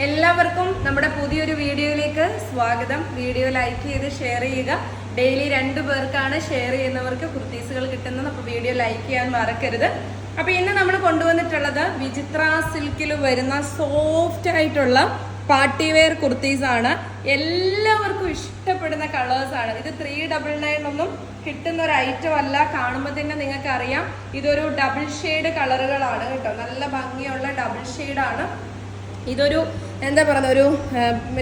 എല്ലാവർക്കും നമ്മുടെ പുതിയൊരു വീഡിയോയിലേക്ക് സ്വാഗതം. വീഡിയോ ലൈക്ക് ചെയ്ത് ഷെയർ ചെയ്യുക. ഡെയിലി രണ്ടു പേർക്കാണ് ഷെയർ ചെയ്യുന്നവർക്ക് കുർത്തീസുകൾ കിട്ടുന്നത്. അപ്പോൾ വീഡിയോ ലൈക്ക് ചെയ്യാൻ മറക്കരുത്. അപ്പോൾ ഇന്ന് നമ്മൾ കൊണ്ടുവന്നിട്ടുള്ളത് വിചിത്ര സിൽക്കിൽ വരുന്ന സോഫ്റ്റ് ആയിട്ടുള്ള പാർട്ടി വെയർ കുർത്തീസ് ആണ്. എല്ലാവർക്കും ഇഷ്ടപ്പെടുന്ന കളേഴ്സ് ആണ്. ഇത് ത്രീ ഡബിൾ നയൻ ഒന്നും കിട്ടുന്ന ഒരു ഐറ്റം അല്ല. കാണുമ്പോൾ തന്നെ നിങ്ങൾക്ക് അറിയാം ഇതൊരു ഡബിൾ ഷെയ്ഡ് കളറുകളാണ് കേട്ടോ. നല്ല ഭംഗിയുള്ള ഡബിൾ ആണ്. ഇതൊരു എന്താ പറയുക ഒരു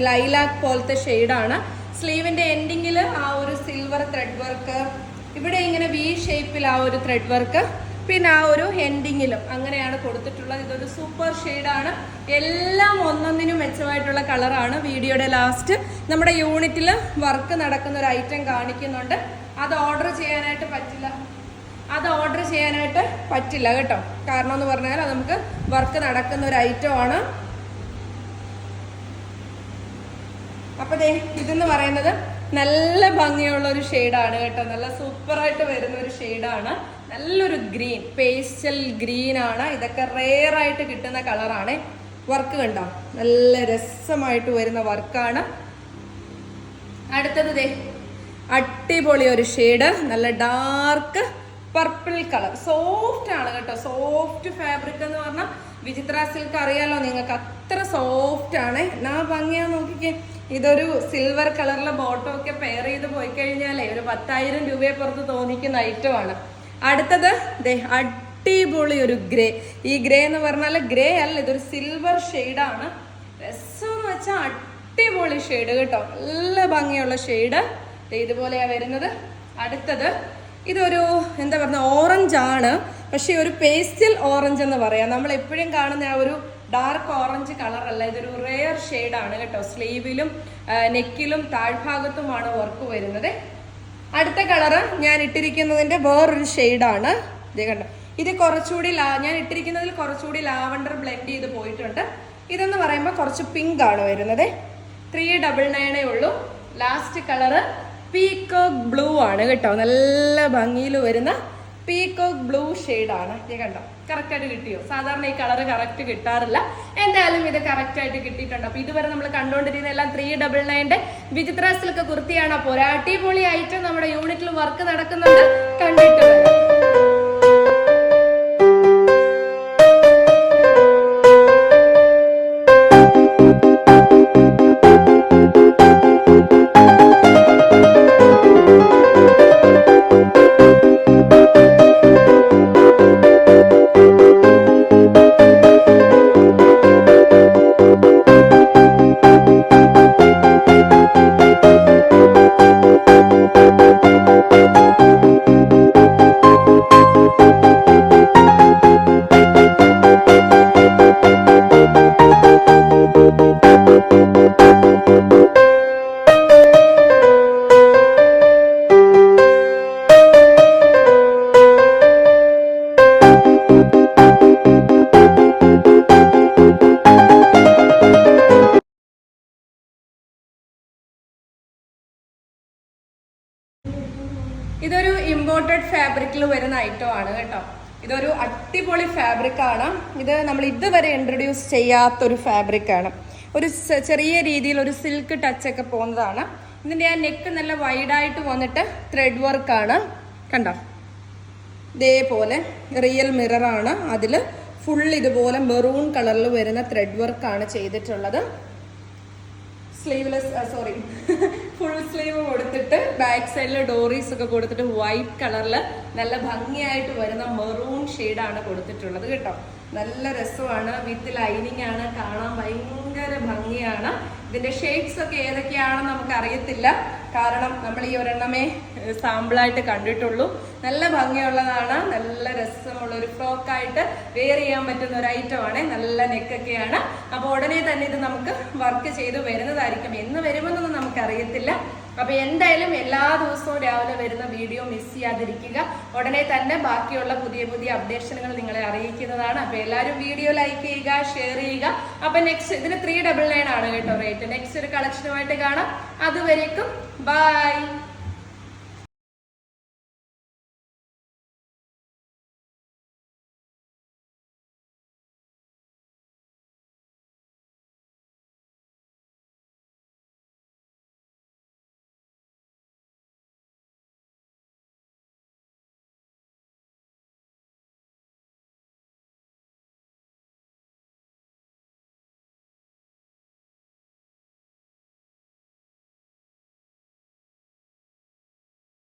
ലൈലാക്ക് പോലത്തെ ഷെയ്ഡാണ്. സ്ലീവിന്റെ എൻഡിങ്ങിൽ ആ ഒരു സിൽവർ ത്രെഡ് വർക്ക് ഇവിടെ ഇങ്ങനെ വി ഷേപ്പിൽ ആ ഒരു ത്രെഡ് വർക്ക് പിന്നെ ആ ഒരു എൻഡിങ്ങിലും അങ്ങനെയാണ് കൊടുത്തിട്ടുള്ളത്. ഇതൊരു സൂപ്പർ ഷെയ്ഡാണ് എല്ലാം ഒന്നൊന്നിനും മെച്ചമായിട്ടുള്ള കളറാണ് വീഡിയോയുടെ ലാസ്റ്റ് നമ്മുടെ യൂണിറ്റിൽ വർക്ക് നടക്കുന്ന ഒരു ഐറ്റം കാണിക്കുന്നുണ്ട്. അത് ഓർഡർ ചെയ്യാനായിട്ട് പറ്റില്ല. അത് ഓർഡർ ചെയ്യാനായിട്ട് പറ്റില്ല കേട്ടോ. കാരണം എന്ന് പറഞ്ഞാൽ അത് നമുക്ക് വർക്ക് നടക്കുന്ന ഒരു ഐറ്റം ആണ് അപ്പൊ ദേ ഇതെന്ന് പറയുന്നത് നല്ല ഭംഗിയുള്ള ഒരു ഷെയ്ഡാണ് കേട്ടോ. നല്ല സൂപ്പറായിട്ട് വരുന്ന ഒരു ഷെയ്ഡാണ്. നല്ലൊരു ഗ്രീൻ പേസ്റ്റൽ ഗ്രീൻ ആണ്. ഇതൊക്കെ റെയർ ആയിട്ട് കിട്ടുന്ന കളറാണ് വർക്ക് കണ്ടോ? നല്ല രസമായിട്ട് വരുന്ന വർക്കാണ് അടുത്തത് ദേ അടിപൊളി ഒരു ഷെയ്ഡ്. നല്ല ഡാർക്ക് പർപ്പിൾ കളർ സോഫ്റ്റ് ആണ് കേട്ടോ. സോഫ്റ്റ് ഫാബ്രിക് എന്ന് പറഞ്ഞാൽ വിചിത്ര സിൽക്ക് അറിയാലോ നിങ്ങൾക്ക്. അത്ര സോഫ്റ്റ് ആണ്. എന്നാ ഭംഗിയാ നോക്കിക്കേ. ഇതൊരു സിൽവർ കളറിലെ ബോട്ടോ ഒക്കെ പെയർ ചെയ്ത് പോയി കഴിഞ്ഞാലേ ഒരു പത്തായിരം രൂപയെ പുറത്ത് തോന്നിക്കുന്ന ഐറ്റമാണ് അടുത്തത് ദേ അടിപൊളി ഒരു ഗ്രേ ഈ ഗ്രേ എന്ന് പറഞ്ഞാൽ ഗ്രേ അല്ല ഇതൊരു സിൽവർ ഷെയ്ഡാണ് രസം എന്ന് വെച്ചാൽ അടിപൊളി ഷെയ്ഡ് കേട്ടോ. നല്ല ഭംഗിയുള്ള ഷെയ്ഡ് ഇതുപോലെയാണ് വരുന്നത്. അടുത്തത് ഇതൊരു എന്താ പറയുക ഓറഞ്ച് ആണ്. പക്ഷേ ഒരു പേസ്റ്റൽ ഓറഞ്ച് എന്ന് പറയാം. നമ്മൾ എപ്പോഴും കാണുന്ന ആ ഒരു ഡാർക്ക് ഓറഞ്ച് കളർ അല്ല. ഇതൊരു റെയർ ആണ് കേട്ടോ. സ്ലീവിലും നെക്കിലും താഴ്ഭാഗത്തുമാണ് വർക്ക് വരുന്നത്. അടുത്ത കളറ് ഞാൻ ഇട്ടിരിക്കുന്നതിന്റെ വേറൊരു ഷെയ്ഡാണ് ഇത് കണ്ടോ. ഇത് കുറച്ചുകൂടി ലാ ഞാൻ ഇട്ടിരിക്കുന്നതിൽ കുറച്ചുകൂടി ലാവണ്ടർ ബ്ലെൻഡ് ചെയ്ത് പോയിട്ടുണ്ട്. ഇതെന്ന് പറയുമ്പോൾ കുറച്ച് പിങ്ക് ആണ് വരുന്നത്. ത്രീ ഡബിൾ നയനേ ഉള്ളൂ. ലാസ്റ്റ് കളറ് പീക്കോക്ക് ബ്ലൂ ആണ് കേട്ടോ. നല്ല ഭംഗിയിൽ വരുന്ന പീകോക്ക് ബ്ലൂ ആണ്. ഇത് കണ്ടോ? കറക്റ്റ് ആയിട്ട് കിട്ടിയോ? സാധാരണ ഈ കളർ കറക്റ്റ് കിട്ടാറില്ല. എന്തായാലും ഇത് കറക്റ്റ് ആയിട്ട് കിട്ടിയിട്ടുണ്ട്. അപ്പൊ ഇതുവരെ നമ്മൾ കണ്ടുകൊണ്ടിരുന്ന എല്ലാം ത്രീ ഡബിൾ നയന്റെ വിചിത്ര സിൽക്ക് കുർത്തിയാണ്. അപ്പോൾ അടിപൊളി ഐറ്റം നമ്മുടെ യൂണിറ്റിൽ വർക്ക് നടക്കുന്നുണ്ട്. ഫാബ്രിക്കിൽ വരുന്ന ഐറ്റം ആണ് കേട്ടോ. ഇതൊരു അടിപൊളി ഫാബ്രിക് ആണ്. ഇത് നമ്മൾ ഇതുവരെ ഇൻട്രൊഡ്യൂസ് ചെയ്യാത്തൊരു ഫാബ്രിക് ആണ്. ഒരു ചെറിയ രീതിയിൽ ഒരു സിൽക്ക് ടച്ച് ഒക്കെ പോകുന്നതാണ്. ഇതിന്റെ ആ നെക്ക് നല്ല വൈഡായിട്ട് വന്നിട്ട് ത്രെഡ് വർക്ക് ആണ്. കണ്ടോ? ഇതേപോലെ റിയൽ മിററാണ് അതിൽ ഫുൾ ഇതുപോലെ മെറൂൺ കളറിൽ വരുന്ന ത്രെഡ് വർക്കാണ് ചെയ്തിട്ടുള്ളത്. സ്ലീവ്ലെസ് സോറി ഫുൾ സ്ലീവ് കൊടുത്തിട്ട് ബാക്ക് സൈഡിൽ ഡോറീസ് ഒക്കെ കൊടുത്തിട്ട് വൈറ്റ് കളറിൽ നല്ല ഭംഗിയായിട്ട് വരുന്ന മെറൂൺ ആണ് കൊടുത്തിട്ടുള്ളത് കേട്ടോ. നല്ല രസമാണ്. വിത്ത് ലൈനിങ് ആണ്. കാണാൻ ഭയങ്കര ഭംഗിയാണ്. ഇതിന്റെ ഷെയ്ഡ്സ് ഒക്കെ ഏതൊക്കെയാണെന്ന് നമുക്ക് അറിയത്തില്ല കാരണം നമ്മൾ ഈ ഒരെണ്ണമേ സാമ്പിളായിട്ട് കണ്ടിട്ടുള്ളൂ. നല്ല ഭംഗിയുള്ളതാണ് നല്ല രസമുള്ള ഒരു ഫ്രോക്കായിട്ട് വെയർ ചെയ്യാൻ പറ്റുന്ന ഒരു ഐറ്റമാണ് നല്ല നെക്കൊക്കെയാണ്. അപ്പോൾ ഉടനെ തന്നെ ഇത് നമുക്ക് വർക്ക് ചെയ്ത് വരുന്നതായിരിക്കും. എന്ന് വരുമെന്നൊന്നും നമുക്ക് അറിയത്തില്ല അപ്പൊ എന്തായാലും എല്ലാ ദിവസവും രാവിലെ വരുന്ന വീഡിയോ മിസ് ചെയ്യാതിരിക്കുക. ഉടനെ തന്നെ ബാക്കിയുള്ള പുതിയ പുതിയ അപ്ഡേഷനുകൾ നിങ്ങളെ അറിയിക്കുന്നതാണ്. അപ്പൊ എല്ലാവരും വീഡിയോ ലൈക്ക് ചെയ്യുക ഷെയർ ചെയ്യുക. അപ്പൊ നെക്സ്റ്റ് ഇതിന് ത്രീ ഡബിൾ നയൻ ആണ് കേട്ടോ റേറ്റ് നെക്സ്റ്റ് ഒരു കളക്ഷനുമായിട്ട് കാണാം. അതുവരേക്കും ബൈ